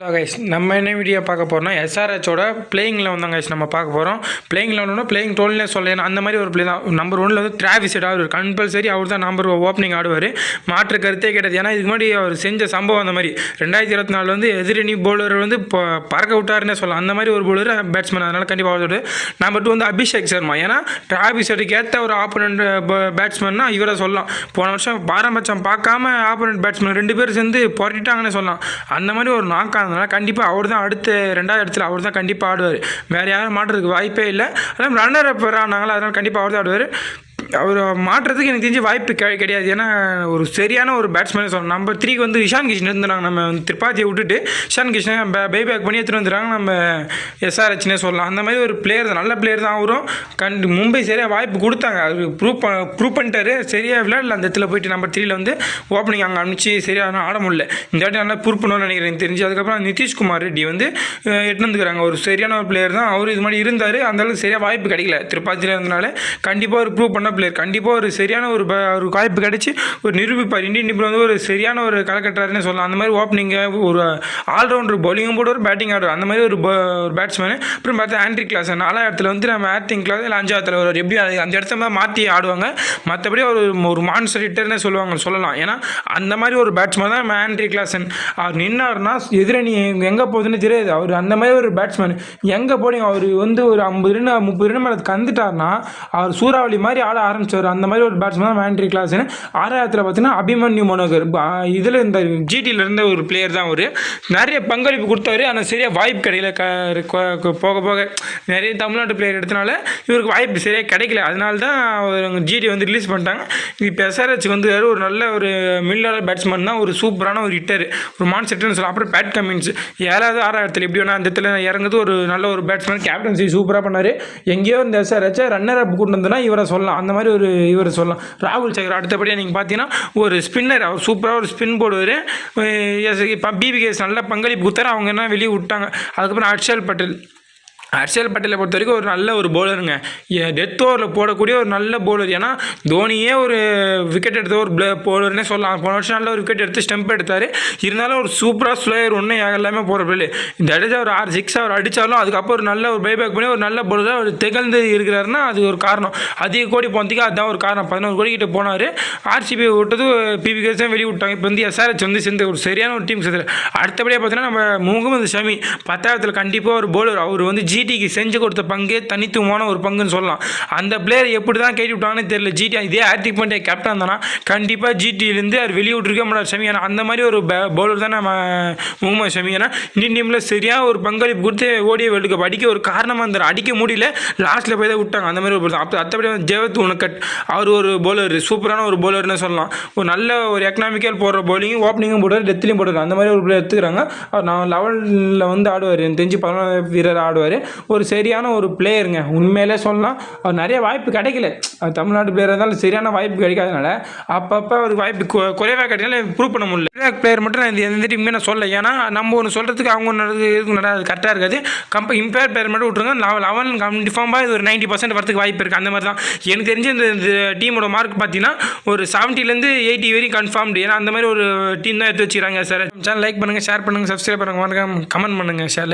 Hello guys நம்ம என்ன video பார்க்க போகிறோம்னா எஸ்ஆர்ஹெச்சோட பிளேயிங்கில் வந்தாங்க கைஸ் நம்ம பார்க்க போகிறோம் பிளேயிங் லெவனோட பிளேயிங் டுவெல்னே சொல்லலாம் அந்த மாதிரி ஒரு பிளே தான். நம்பர் ஒன்ல வந்து டிராவிஸ் ஆடுவார் கம்பல்சரி அவர் தான் நம்பர் ஓப்பனிங் ஆடுவார். மாற்று கருத்தே கிடையாது. ஏன்னா இதுக்கு முன்னாடி அவர் செஞ்ச சம்பவம் அந்த மாதிரி. ரெண்டாயிரத்தி இருபத்தி நாலு வந்து எதிரணி பவுலர் வந்து இப்போ பறக்க விட்டாருன்னே சொல்லலாம். அந்த மாதிரி ஒரு பவுலர் பேட்ஸ்மேன் அதனால் கண்டிப்பாக ஆடுவார் நம்பர் டூ வந்து அபிஷேக் சர்மா. ஏன்னா டிராவிஸ் ஏற்ற ஒரு ஆப்போனண்ட் பேட்ஸ்மேன்னா இவரை சொல்லலாம். போன வருஷம் பாரம்பட்சம் பார்க்காம ஆப்போனண்ட் பேட்ஸ்மேன் ரெண்டு பேரும் சேர்ந்து புரட்டிட்டாங்கன்னு சொல்லலாம். அந்த மாதிரி ஒரு நாக்கான இருந்தனால கண்டிப்பாக அவர் தான் அடுத்த ரெண்டாவது இடத்துல அவர் தான் கண்டிப்பாக ஆடுவார். வேறு யாரும் மாட்டுறதுக்கு வாய்ப்பே இல்லை. அதான் ரன்னர் அப் வரானாங்களா அதனால் கண்டிப்பாக அவர் தான் ஆடுவார். அவர் மாற்றுறதுக்கு எனக்கு தெரிஞ்சு வாய்ப்பு கெ கிடையாது. ஏன்னா ஒரு சரியான ஒரு பேட்ஸ்மேன் சொல்லணும் நம்பர் த்ரீக்கு வந்து இஷான் கிஷன் இருந்தாங்க நம்ம திரிபாதியை விட்டுட்டு இஷான் கிஷன் பே பேக் பண்ணி எடுத்துகிட்டு வந்துடுறாங்க. நம்ம எஸ்ஆர்ஹெச்னே சொல்லலாம். அந்த மாதிரி ஒரு பிளேயர் தான். நல்ல பிளேயர் தான் அவரும். கண்டு மும்பை சரியாக வாய்ப்பு கொடுத்தாங்க. அது ப்ரூவ் ப ப்ரூவ் பண்ணிட்டாரு. சரியாக விளையாடல. அந்த இடத்துல போயிட்டு நம்பர் த்ரீல வந்து ஓப்பனிங் அங்கே அனுப்பிச்சு சரியாக ஆட முடியல. இந்த வாட்டி நல்லா ப்ரூவ் பண்ணுவோம்னு நினைக்கிறேன். எனக்கு தெரிஞ்சு. அதுக்கப்புறம் நிதிஷ்குமார் ரெட்டி வந்து அஹ், வந்துக்கிறாங்க. ஒரு சரியான ஒரு பிளேயர் தான். அவர் இது மாதிரி இருந்தார். அந்தளவுக்கு சரியாக வாய்ப்பு கிடைக்கல. திருப்பாத்தியில் இருந்தனால கண்டிப்பாக ஒரு ப்ரூவ் பண்ண பிளேயர் கண்டிப்பாக ஒரு சரியான ஒரு ஒரு வாய்ப்பு கிடச்சி ஒரு நிரூபிப்பார். இந்தியன் டீமில் வந்து ஒரு சரியான ஒரு கலக்கட்டாருன்னு சொல்லலாம். அந்த மாதிரி ஓப்பனிங்கு ஒரு ஆல்ரவுண்டர் bowling போடுவார் பேட்டிங் ஆடுவார். அந்த மாதிரி ஒரு ஒரு பேட்ஸ்மேனு அப்புறம் பார்த்தா ஆண்ட்ரி கிளாஸ் நாலாவது இடத்துல வந்து நம்ம ஆக்டிங் கிளாஸ் இல்லை அஞ்சாவது இடத்துல ஒரு எப்படி அந்த இடத்த மாதிரி மாற்றி ஆடுவாங்க. மற்றபடி ஒரு ஒரு மான்ஸ்டர் ஹிட்டர்னே சொல்லுவாங்க சொல்லலாம். ஏன்னா அந்த மாதிரி ஒரு பேட்ஸ்மேன் தான் நம்ம ஆண்ட்ரி கிளாசன் அவர் நின்னார்னா எதிரணி எங்கே போகுதுன்னு தெரியாது. அவர் அந்த மாதிரி ஒரு பேட்ஸ்மேன் எங்கே போனீங்க? அவர் வந்து ஒரு ஐம்பது ரன் முப்பது ரன் மேலே கந்துட்டார்னா அவர் சூறாவளி மாதிரி ஆட ஆரம்பிச்சவர் அந்த மாதிரி ஒரு பேட்ஸ்மேன் தான் ஆண்ட்ரி கிளாஸ்னு ஆறாயிரத்தில் பார்த்தீங்கன்னா அபிமன்யு மனோகர் இதில் இந்த ஜிடியில் இருந்த ஒரு பிளேயர் தான் அவர். நிறைய பங்களிப்பு கொடுத்தாரு ஆனால் சரியாக வாய்ப்பு கிடைக்கல. க போக போக நிறைய தமிழ்நாட்டு பிளேயர் எடுத்தனால இவருக்கு வாய்ப்பு சரியாக கிடைக்கல. அதனால தான் அவர் ஜிடி வந்து ரிலீஸ் பண்ணிட்டாங்க. இப்போ எஸ்ஆர்ஹெச் வந்து ஒரு நல்ல ஒரு மில்லர் பேட்ஸ்மேன் தான். ஒரு சூப்பரான ஒரு ஹிட்டர் ஒரு மான் செட்டுன்னு சொல்லலாம். அப்புறம் பேட் கமின்ஸ் ஏழாவது ஆறாயிரத்தில் எப்படி வேணால் அந்த இடத்துல இறங்குது ஒரு நல்ல ஒரு பேட்ஸ்மேன் கேப்டன்சி சூப்பராக பண்ணார். எங்கேயோ இந்த எஸ்ஆர்ஹெச்சை ரன்னர் அப் கொண்டு வந்தனா இவரை சொல்லலாம். அந்த மாதிரி ஒரு இவரை சொல்லலாம். ராகுல் சகர் அடுத்தபடியாக நீங்கள் பார்த்தீங்கன்னா ஒரு ஸ்பின்னர் அவர் சூப்பராக ஒரு ஸ்பின் போடுவார். இப்போ பிபிகேஎஸ் நல்ல பங்களிப்பு கொடுத்தாரு. அவங்க என்ன வெளியே விட்டாங்க. அதுக்கப்புறம் அர்ஷல் பட்டேல். ஹர்ஷல் பட்டேலை பொறுத்த வரைக்கும் ஒரு நல்ல ஒரு பவுலருங்க டெத் ஓவரில் போடக்கூடிய ஒரு நல்ல பவுலர் ஏன்னா தோனியே ஒரு விக்கெட் எடுத்த ஒரு போலர்னே சொல்லலாம். போன வருஷம் நல்ல ஒரு விக்கெட் எடுத்து ஸ்டெம்ப் எடுத்தார். இருந்தாலும் ஒரு சூப்பராக ஸ்லோயர் ஒன்றும் எல்லாமே போகிற பிள்ளை. இந்த ஒரு ஆறு சிக்ஸ் அவர் அடித்தாலும் அதுக்கப்புறம் ஒரு நல்ல ஒரு பைபேக் பண்ணி ஒரு நல்ல பவுலராக அவர் திகழ்ந்து இருக்கிறாருன்னா அது ஒரு காரணம். அதிக கோடி போனதுக்கு அதுதான் ஒரு காரணம். பதினோரு கோடி கிட்ட போனார். ஆர்சிபி விட்டது பிபி கேஸும் வெளியே விட்டாங்க இப்போ வந்து எஸ்ஆர்ஹெச் வந்து சேர்ந்து ஒரு சரியான ஒரு டீம் சேர்த்து அடுத்தபடியாக பார்த்தீங்கன்னா நம்ம முகமது ஷமி பத்தாயிரத்தில் கண்டிப்பாக ஒரு பவுலர் அவர் வந்து ஜி ஜிடிக்கு செஞ்சு கொடுத்த பங்கே தனித்துவமான ஒரு பங்குன்னு சொல்லலாம். அந்த பிளேயர் எப்படி தான் கேட்டு விட்டாங்கன்னு தெரியல. ஜிடி இதே ஆர்டிக் பாண்டியா கேப்டன் தானா கண்டிப்பாக ஜிடியிலேருந்து அவர் வெளியே விட்டுருக்க மாட்டார் ஷமி அந்த மாதிரி ஒரு பவுலர் தான் நம்ம முகமது ஷமி இந்தியன் டீமில் சரியாக ஒரு பங்களிப்பு கொடுத்து ஓடிய வேர்ல்டு கப் அடிக்க ஒரு காரணமாக இருந்தார். அடிக்க முடியல. லாஸ்ட்டில் போய் தான் விட்டாங்க. அந்த மாதிரி ஒரு அப்போ அத்தபடி வந்து ஜெவத் உனக்கட் அவர் ஒரு பவுலர் சூப்பரான ஒரு பவுலர்னு சொல்லலாம். ஒரு நல்ல ஒரு எக்கனாமிக்கல் போடுற பவுலிங்கும் ஓப்பனிங்கும் போடுவார் டெத்லையும் போடுறாரு அந்த மாதிரி ஒரு பிளேயர் எடுத்துக்கிறாங்க. அவர் நான் லெவலில் வந்து ஆடுவார். எனக்கு தெரிஞ்சு பதினொன்று வீரர் ஆடுவார். ஒரு சரியான ஒரு பிளேயருங்க உண்மையிலே சொல்லலாம் அவர் நிறைய வாய்ப்பு கிடைக்கல. அவர் தமிழ்நாட்டு பிளேயர் இருந்தாலும் சரியான வாய்ப்பு கிடைக்காதனால அப்பப்போ அவருக்கு வாய்ப்பு குறைவாக கிடைக்கல ப்ரூவ் பண்ண முடியல. பிளேயர் மட்டும் நான் இந்த எந்த டீமுமே நான் சொல்ல ஏன்னா நம்ம ஒன்று சொல்கிறதுக்கு அவங்க ஒன்று எதுவும் நடக்காது கரெக்டாக இருக்காது. கம்ப இம்பேர் பிளேயர் மட்டும் விட்ருங்க லெவல் லெவன் கன்ஃபார்மாக இது ஒரு நைன்ட்டி பர்சன்ட் வரதுக்கு வாய்ப்பு இருக்குது அந்த மாதிரி தான் எனக்கு தெரிஞ்சு இந்த இந்த டீமோட மார்க் பார்த்தீங்கன்னா ஒரு செவன்ட்டிலேருந்து எயிட்டி வரைக்கும் கன்ஃபார்ம்டு ஏன்னா அந்த மாதிரி ஒரு டீம் தான் எடுத்து வச்சுக்கிறாங்க சார் சேனல் லைக் பண்ணுங்கள் ஷேர் பண்ணுங்கள் சப்ஸ்கிரைப் பண்ணுங்கள் கமெண்ட் பண்ணுங்கள் ஷேர்